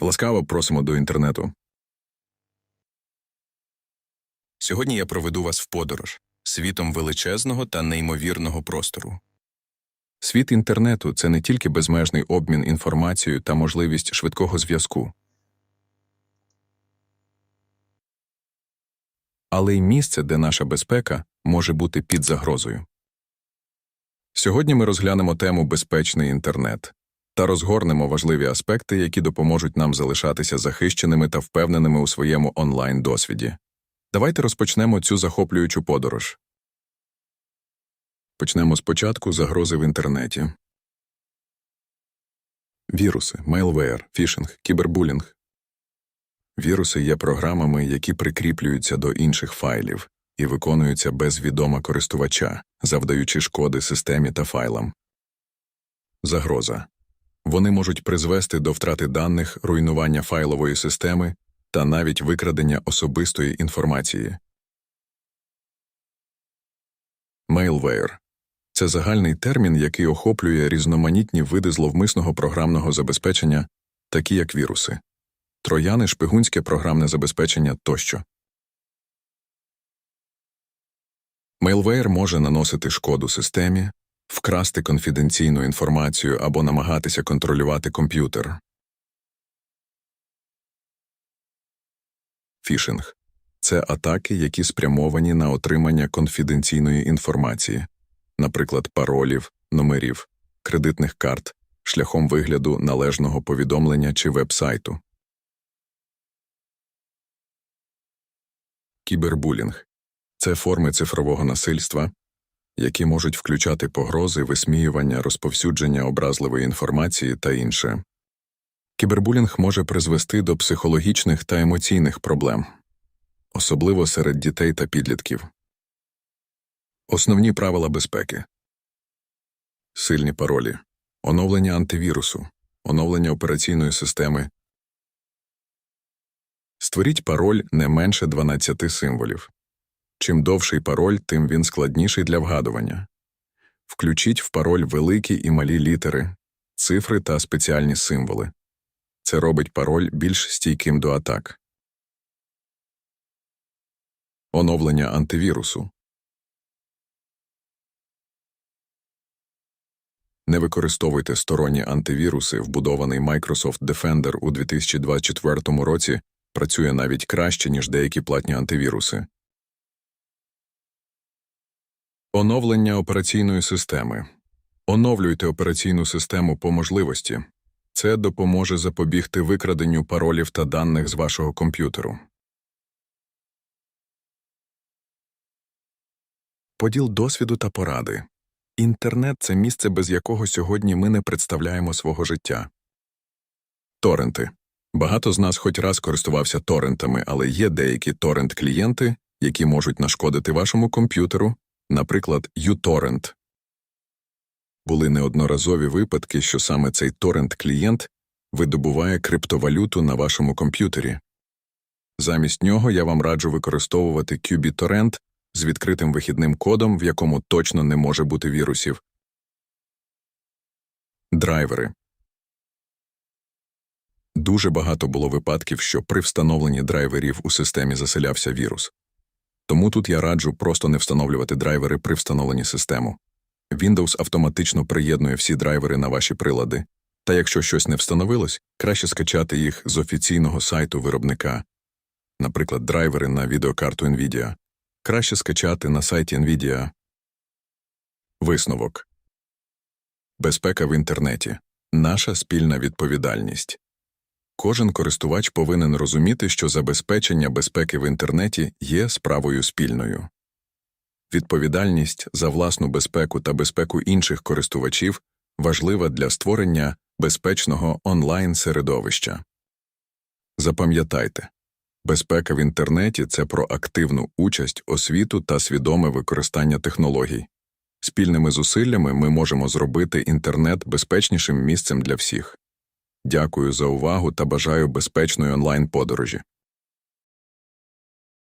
Ласкаво просимо до інтернету. Сьогодні я проведу вас в подорож світом величезного та неймовірного простору. Світ інтернету це не тільки безмежний обмін інформацією та можливість швидкого зв'язку, але й місце, де наша безпека може бути під загрозою. Сьогодні ми розглянемо тему безпечний інтернет та розгорнемо важливі аспекти, які допоможуть нам залишатися захищеними та впевненими у своєму онлайн досвіді. Давайте розпочнемо цю захоплюючу подорож. Почнемо спочатку загрози в інтернеті. Віруси, мейлвеєр, фішинг, кібербулінг. Віруси є програмами, які прикріплюються до інших файлів і виконуються без відома користувача, завдаючи шкоди системі та файлам. Загроза. Вони можуть призвести до втрати даних, руйнування файлової системи та навіть викрадення особистої інформації. Mailware – це загальний термін, який охоплює різноманітні види зловмисного програмного забезпечення, такі як віруси, трояни, шпигунське програмне забезпечення тощо. Mailware може наносити шкоду системі, вкрасти конфіденційну інформацію або намагатися контролювати комп'ютер. Фішинг це атаки, які спрямовані на отримання конфіденційної інформації, наприклад, паролів, номерів, кредитних карт, шляхом вигляду належного повідомлення чи веб-сайту. Кібербулінг це форми цифрового насильства, які можуть включати погрози, висміювання, розповсюдження образливої інформації та інше. Кібербулінг може призвести до психологічних та емоційних проблем, особливо серед дітей та підлітків. Основні правила безпеки сильні паролі, оновлення антивірусу, оновлення операційної системи. Створіть пароль не менше 12 символів. Чим довший пароль, тим він складніший для вгадування. Включіть в пароль великі і малі літери, цифри та спеціальні символи. Це робить пароль більш стійким до атак. Оновлення антивірусу. Не використовуйте сторонні антивіруси, вбудований Microsoft Defender у 2024 році працює навіть краще, ніж деякі платні антивіруси. Оновлення операційної системи. Оновлюйте операційну систему по можливості. Це допоможе запобігти викраденню паролів та даних з вашого комп'ютеру. Поділ досвіду та поради. Інтернет це місце, без якого сьогодні ми не представляємо свого життя. Торренти. Багато з нас хоч раз користувався торрентами, але є деякі торрент-клієнти, які можуть нашкодити вашому комп'ютеру, наприклад, uTorrent. Були неодноразові випадки, що саме цей торрент-клієнт видобуває криптовалюту на вашому комп'ютері. Замість нього я вам раджу використовувати QBTorrent з відкритим вихідним кодом, в якому точно не може бути вірусів. Драйвери Дуже багато було випадків, що при встановленні драйверів у системі заселявся вірус. Тому тут я раджу просто не встановлювати драйвери при встановленні систему. Windows автоматично приєднує всі драйвери на ваші прилади, та якщо щось не встановилось, краще скачати їх з офіційного сайту виробника, наприклад, драйвери на відеокарту NVIDIA. Краще скачати на сайті NVIDIA. Висновок Безпека в інтернеті наша спільна відповідальність. Кожен користувач повинен розуміти, що забезпечення безпеки в інтернеті є справою спільною. Відповідальність за власну безпеку та безпеку інших користувачів важлива для створення безпечного онлайн середовища. Запам'ятайте безпека в інтернеті це про активну участь, освіту та свідоме використання технологій. Спільними зусиллями ми можемо зробити інтернет безпечнішим місцем для всіх. Дякую за увагу та бажаю безпечної онлайн подорожі.